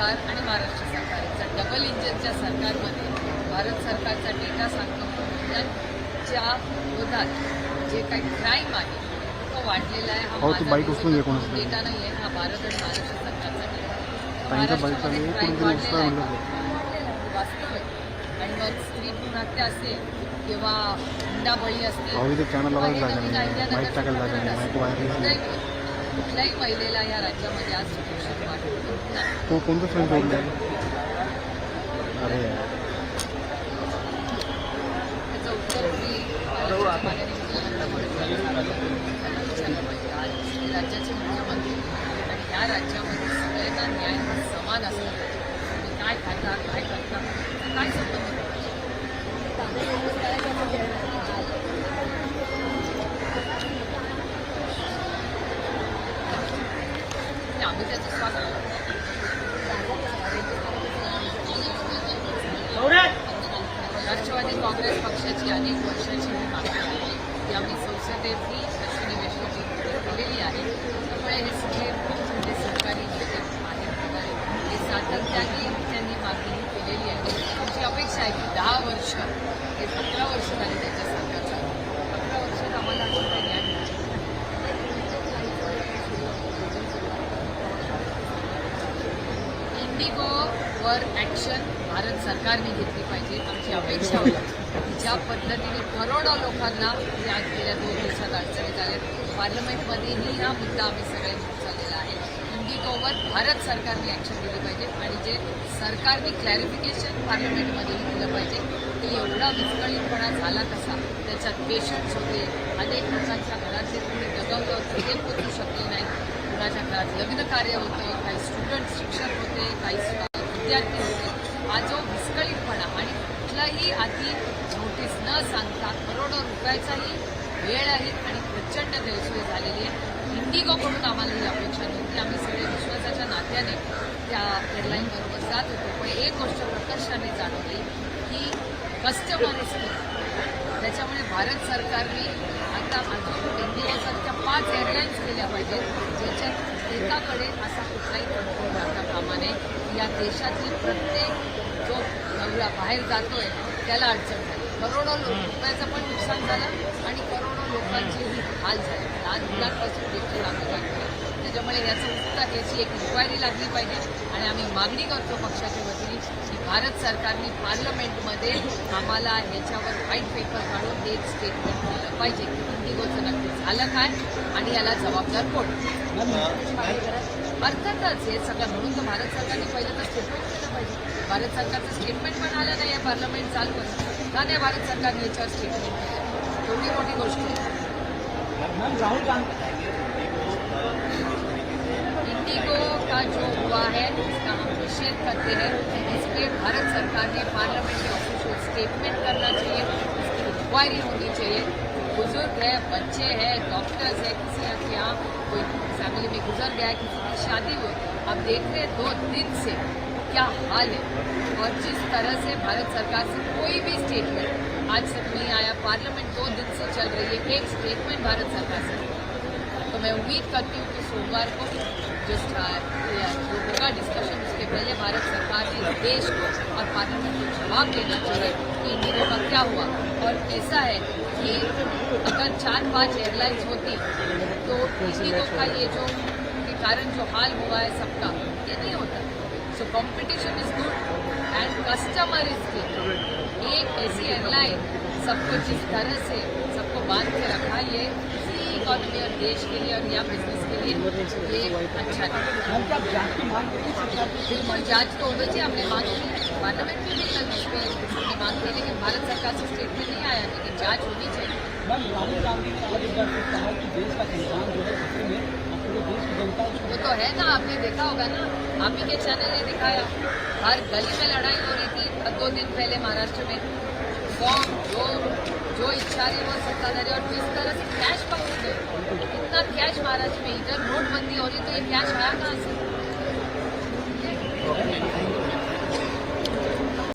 सरकार आणि महाराष्ट्र सरकार डबल इंजिनच्या सरकारमध्ये भारत सरकारचा डेटा सांगतो महिलांच्या विरोधात जे काही क्राईम आहे तो वाढलेला आहे. हा माझा. डेटा नाही आहे. हा भारत आणि महाराष्ट्र सरकारचा डेटा महाराष्ट्रामध्ये उचला वाढलेला आहे. वास्तव आहे. आणि मग स्त्री भ्रूण हत्या असेल किंवा असतील हे Mic wireless नाही. कुठल्याही- महिलेला या राज्यामध्ये आज सुरक्षित वाटत तो कोणतं फ्रेंड जोडले अरे त्याचं उत्तर मी माननीय मुख्यमंत्र्यांना त्यांना विचारलं पाहिजे आज हे राज्याचे मुख्यमंत्री आणि या राज्यामध्ये सगळ्यांना न्याय हा समान असतो तुम्ही काय खाता काय करता काय संबंध आम्ही त्याचं स्वागत काँग्रेस पक्षाची अनेक वर्षाची ही। मागणी आहे आम्ही संसदेतही वैष्णवजींकडे केलेली आहे त्यामुळे हे। सगळे म्हणजे सरकारी जे काही आहे प्रकारे हे। सातत्याने त्यांनी मागणी केलेली आहे आमची अपेक्षा आहे की दहा वर्ष हे अकरा वर्ष झाली त्यांच्या सरकारच्या अकरा वर्षात आम्हाला अशी काही न्याय मिळाला. ॲक्शन भारत सरकारने घेतली पाहिजे आमची अपेक्षा होती ज्या पद्धतीने करोडो लोकांना या गेल्या दोन दिवसात अडचणी झाल्या पार्लमेंटमध्येही हा मुद्दा आम्ही सगळ्यांनी उचललेला आहे. इंडिगोवर भारत सरकारने ॲक्शन दिली पाहिजे आणि जे सरकारने क्लॅरिफिकेशन पार्लमेंटमध्येही दिलं पाहिजे की एवढा विस्कळीतपणा झाला कसा? त्याच्यात पेशंट्स होते अनेक लोकांच्या घरातले कोणी दगवलं होतं ते पोचू शकले नाही. कुणाच्या घरात लग्न कार्य होतं काही स्टुडंट शिक्षक होते काही विद्यार्थी होते. हा जो विस्कळीतपणा आणि कुठलाही आधी नोटीस न सांगता करोडो रुपयाचाही वेळ आहे आणि प्रचंड गैरसोय झालेली आहे. इंडिगोकडून आम्हाला ही अपेक्षा नव्हती. आम्ही सगळे विश्वासाच्या नात्याने त्या एअरलाईनबरोबर जात होतो. पण एक गोष्ट प्रकर्षाने जाणवली की कस्टमर इज त्याच्यामुळे भारत सरकारने आता अजून इंडिगोसारख्या पाच एअरलाईन्स केल्या पाहिजेत ज्याच्यात एकाकडे असा कुठलाही कंट्रोल राहता या देशातील प्रत्येक जो नवरा बाहेर जातोय त्याला अडचण झाली. करोडो लो- रुपयाचं पण नुकसान झालं आणि करोडो लोकांचेही हाल झाले. लहान मुलांपासून देखील आम्ही त्याच्यामुळे याचं उत्तर याची एक इन्क्वायरी लागली पाहिजे. आणि आम्ही मागणी करतो पक्षाच्या वतीने की भारत सरकारने पार्लमेंटमध्ये आम्हाला याच्यावर व्हाईट पेपर काढून एक स्टेटमेंट दिलं पाहिजे. की इंडिगोचं नक्की झालं काय? आणि याला जबाबदार कोण? अर्थातच हे सगळं म्हणून तर भारत सरकारने पहिलं तर स्टेटमेंट केलं पाहिजे. भारत सरकारचं स्टेटमेंट पण आलं नाही आहे पार्लमेंट चालू आहे का नाही भारत सरकारने याच्यावर स्टेटमेंट केलं एवढी मोठी गोष्ट आहे. इंडिगो का जो हुआ है, उसका हम निषेध करते हैं। इसलिए भारत सरकार ने पार्लियामेंट में ऑफिशियल स्टेटमेंट करना चाहिए, उसकी इंक्वायरी होनी चाहिए। बुज़ुर्ग है, बच्चे हैं डॉक्टर्स है, किसी के यहाँ कोई फैमिली में गुजर गया है, किसी की शादी हुई अब देख रहे दो दिन से क्या हाल है। और जिस तरह से भारत सरकार से कोई भी स्टेटमेंट आज तक नहीं आया पार्लियामेंट दो दिन से चल रही है, एक स्टेटमेंट भारत सरकार से। मैं उम्मीद करती हूँ कि सोमवार को जो जो होगा डिस्कशन उसके पहले भारत सरकार ने देश को और पार्लियामेंट को जवाब देना चाहिए कि इंडिगो का क्या हुआ। और ऐसा है कि अगर चार पाँच एयरलाइंस होती तो इंडिगो का ये जो के कारण जो हाल हुआ है सबका, ये नहीं होता। So competition is good and customer is good एक ऐसी एयरलाइन सबको जिस तरह से, सबको बाँध के रखा, ये इकोनॉमी और देश के लिए और या बिज़नेस के लिए ये अच्छा जाँच तो होनी चाहिए हमने मांग की पार्लियामेंट में भी कल इस हमने मांग की, लेकिन भारत सरकार से स्टेटमेंट नहीं आया, लेकिन जाँच होनी चाहिए। में वो तो है ना, आपने देखा होगा ना, आप ही के चैनल ने दिखाया। हर गली में लड़ाई हो रही थी दो दिन पहले महाराष्ट्र में। फॉर्म जो जो इच्छा रही वो सत्ताधारी और किस तरह से कैश महाराष्ट्र में इधर नोटबंदी हो रही तो ये क्या छाया कहाँ से